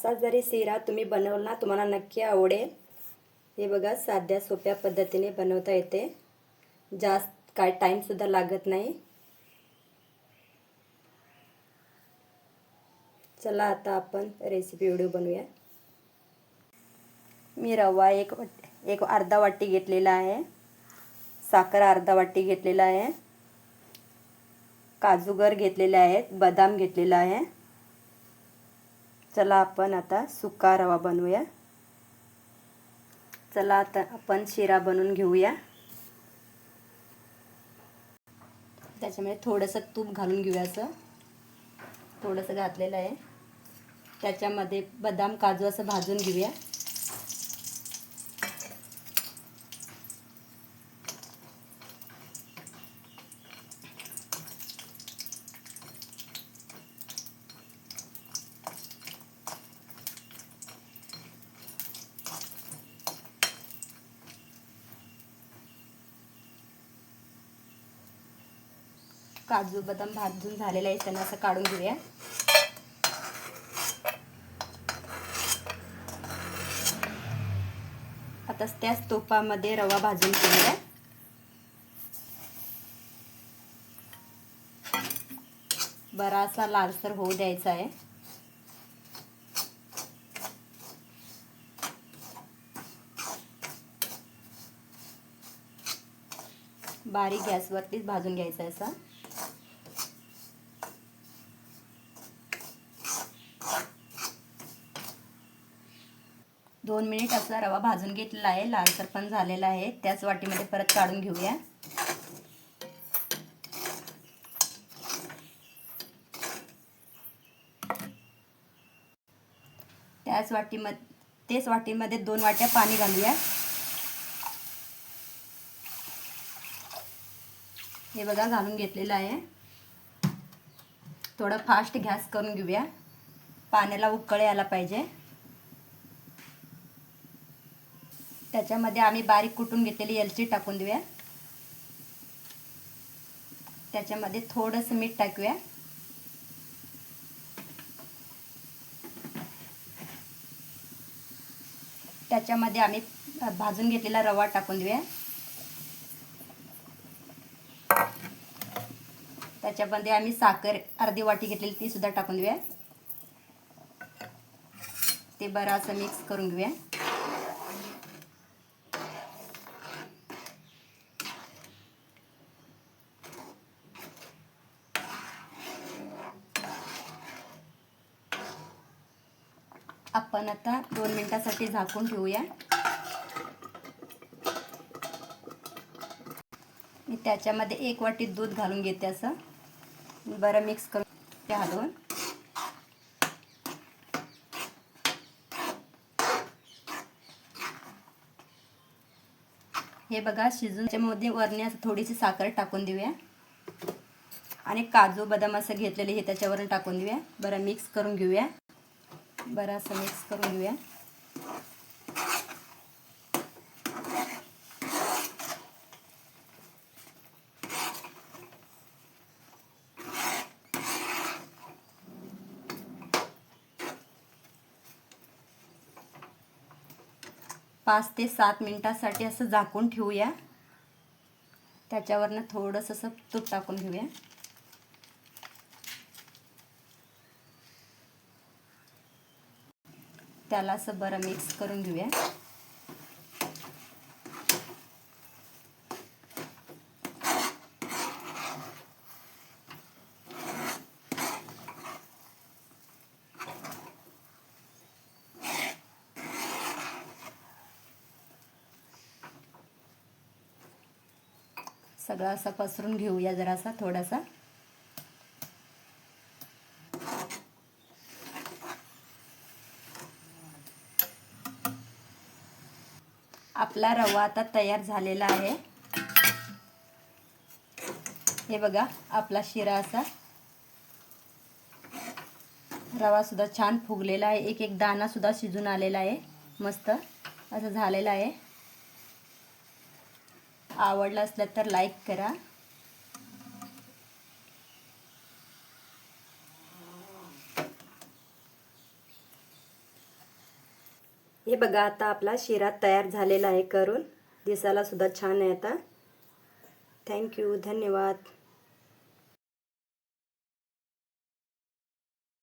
असा जरी शिरा तुम्ही बनवला ना तुम्हाला नक्की आवडेल. हे बघा साध्या सोप्या पद्धतीने बनवता येते. जास्त काय टाईमसुद्धा लागत नाही. चला आता आपण रेसिपी व्हिडिओ बनवूया. मी रवा एक वाट एक अर्धा वाटी घेतलेला आहे. साखर अर्धा वाटी घेतलेला आहे. काजूगर घेतलेले आहेत बदाम घेतलेला आहे. चला आपण आता सुका रवा बनवूया. चला आता आपण शिरा बनवून घेऊया. त्याच्यामध्ये थोडंसं तूप घालून घेऊया असं. थोडंसं घातलेलं आहे. त्याच्यामध्ये बदाम काजू असं भाजून घेऊया. काजू बदाम भाजून झालेला आहे. त्यांना असं काढून घेऊया. आता त्याच तोपामध्ये रवा भाजून घेऊया. बरासा लालसर होऊ द्यायचा आहे. बारीक गॅसवरतीच भाजून घ्यायचा आहे असा. दोन मिनिट असा रवा भाजून घेतलेला आहे. लालसर पण झालेला आहे. त्याच वाटीमध्ये परत काढून घेऊया. त्याच वाटीमध्ये तेच वाटीमध्ये दोन वाट्या पाणी घालूया. हे बघा घालून घेतलेलं आहे. थोडं फास्ट गॅस करून घेऊया. पाण्याला उकळे यायला पाहिजे. त्याच्यामध्ये आम्ही बारीक कुटून घेतलेली एलची टाकून देऊया. त्याच्यामध्ये थोडंसं मीठ टाकूया. त्याच्यामध्ये आम्ही भाजून घेतलेला रवा टाकून देऊया. त्याच्यामध्ये आम्ही साखर अर्धी वाटी घेतलेली ती सुद्धा टाकून देऊया. ते बरं असं मिक्स करून घेऊया. आपण आता दोन मिनिटासाठी झाकून ठेवूया. मी त्याच्यामध्ये एक वाटी दूध घालून घेते असं. बरं मिक्स करून ते हलवून हे बघा शिजून त्याच्यामध्ये वरणी असं थोडीशी साखर टाकून देऊया. आणि काजू बदाम असं घेतलेले हे त्याच्यावरून टाकून देऊया. बरं मिक्स करून घेऊया. बरं असं मिक्स करून घेऊया. पाच ते सात मिनिटासाठी असं झाकून ठेवूया. त्याच्यावरनं थोडंसं असं तूप टाकून घेऊया. त्याला असं बरं मिक्स करून घेऊया. सगळं असं पसरून घेऊया जरासा थोडासा. आपला रवा आता तयार झालेला आहे. हे बघा आपला शिरा असा. रवा सुद्धा छान फुगलेला आहे. एक एक दाना सुद्धा शिजून आलेला आहे. मस्त असं झालेलं आहे. आवडलं असलं तर लाईक करा. हे बघा आता आपला शिरा तयार झालेला आहे करून. दिसायला सुद्धा छान आहे आता. थँक्यू धन्यवाद.